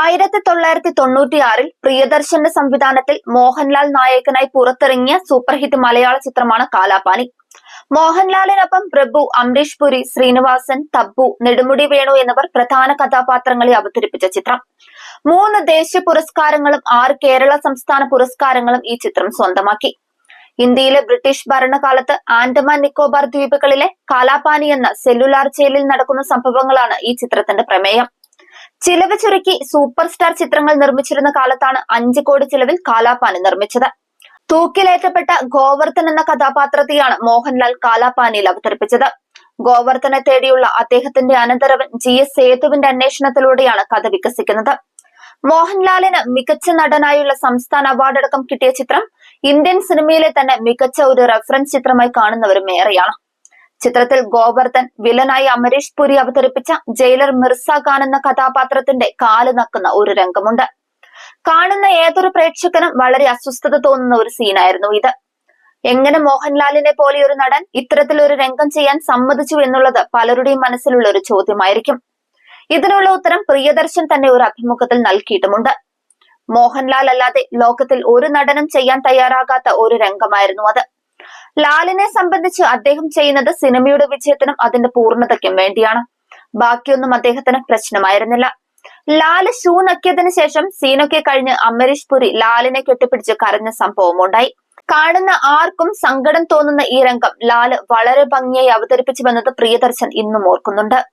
ആയിരത്തി തൊള്ളായിരത്തി തൊണ്ണൂറ്റിയാറിൽ പ്രിയദർശന്റെ സംവിധാനത്തിൽ മോഹൻലാൽ നായകനായി പുറത്തിറങ്ങിയ സൂപ്പർഹിറ്റ് മലയാള ചിത്രമാണ് കാലാപാനി. മോഹൻലാലിനൊപ്പം പ്രഭു അംരീഷ് പുരി ശ്രീനിവാസൻ തബ്ബു നെടുമുടി വേണു എന്നിവർ പ്രധാന കഥാപാത്രങ്ങളെ അവതരിപ്പിച്ച ചിത്രം. മൂന്ന് ദേശീയ പുരസ്കാരങ്ങളും ആറ് കേരള സംസ്ഥാന പുരസ്കാരങ്ങളും ഈ ചിത്രം സ്വന്തമാക്കി. ഇന്ത്യയിലെ ബ്രിട്ടീഷ് ഭരണകാലത്ത് ആൻഡമാൻ നിക്കോബാർ ദ്വീപുകളിലെ കാലാപാനി എന്ന സെല്ലുലാർ ജയിലിൽ നടക്കുന്ന സംഭവങ്ങളാണ് ഈ ചിത്രത്തിന്റെ പ്രമേയം. ചിലവ് ചുരുക്കി സൂപ്പർ സ്റ്റാർ ചിത്രങ്ങൾ നിർമ്മിച്ചിരുന്ന കാലത്താണ് അഞ്ചു കോടി ചിലവിൽ കാലാപാനി നിർമ്മിച്ചത്. തൂക്കിലേറ്റപ്പെട്ട ഗോവർദ്ധൻ എന്ന കഥാപാത്രത്തെയാണ് മോഹൻലാൽ കാലാപാനിയിൽ അവതരിപ്പിച്ചത്. ഗോവർദ്ധനെ തേടിയുള്ള അദ്ദേഹത്തിന്റെ അനന്തരവൻ ജി. എസ്. സേതുവിന്റെ അന്വേഷണത്തിലൂടെയാണ് കഥ വികസിക്കുന്നത്. മോഹൻലാലിന് മികച്ച നടനായുള്ള സംസ്ഥാന അവാർഡടക്കം കിട്ടിയ ചിത്രം ഇന്ത്യൻ സിനിമയിലെ തന്നെ മികച്ച ഒരു റെഫറൻസ് ചിത്രമായി കാണുന്നവരും ഏറെയാണ്. ചിത്രത്തിൽ ഗോവർദ്ധൻ വില്ലനായി അമരീഷ് പുരി അവതരിപ്പിച്ച ജയിലർ മിർസ ഖാൻ എന്ന കഥാപാത്രത്തിന്റെ കാൽ നക്കുന്ന ഒരു രംഗമുണ്ട്. കാണുന്ന ഏതൊരു പ്രേക്ഷകനും വളരെ അസ്വസ്ഥത തോന്നുന്ന ഒരു സീനായിരുന്നു ഇത്. എങ്ങനെ മോഹൻലാലിനെ പോലെ ഒരു നടൻ ഇത്തരത്തിലൊരു രംഗം ചെയ്യാൻ സമ്മതിച്ചു എന്നുള്ളത് പലരുടെയും മനസ്സിലുള്ള ഒരു ചോദ്യമായിരിക്കും. ഇതിനുള്ള ഉത്തരം പ്രിയദർശൻ തന്നെ ഒരു അഭിമുഖത്തിൽ നൽകിയിട്ടുമുണ്ട്. മോഹൻലാൽ അല്ലാതെ ലോകത്തിൽ ഒരു നടനും ചെയ്യാൻ തയ്യാറാകാത്ത ഒരു രംഗമായിരുന്നു അത്. ലാലിനെ സംബന്ധിച്ച് അദ്ദേഹം ചെയ്യുന്നത് സിനിമയുടെ വിജയത്തിനും അതിന്റെ പൂർണതയ്ക്കും വേണ്ടിയാണ്. ബാക്കിയൊന്നും അദ്ദേഹത്തിന് പ്രശ്നമായിരുന്നില്ല. ലാൽ ഷൂ നക്കിയതിനു ശേഷം സീനൊക്കെ കഴിഞ്ഞ് അമരീഷ് പുരി ലാലിനെ കെട്ടിപ്പിടിച്ച് കരഞ്ഞ സംഭവം ഉണ്ടായി. കാണുന്ന ആർക്കും സങ്കടം തോന്നുന്ന ഈ രംഗം ലാൽ വളരെ ഭംഗിയായി അവതരിപ്പിച്ചു വന്നത് പ്രിയദർശൻ ഇന്നും ഓർക്കുന്നുണ്ട്.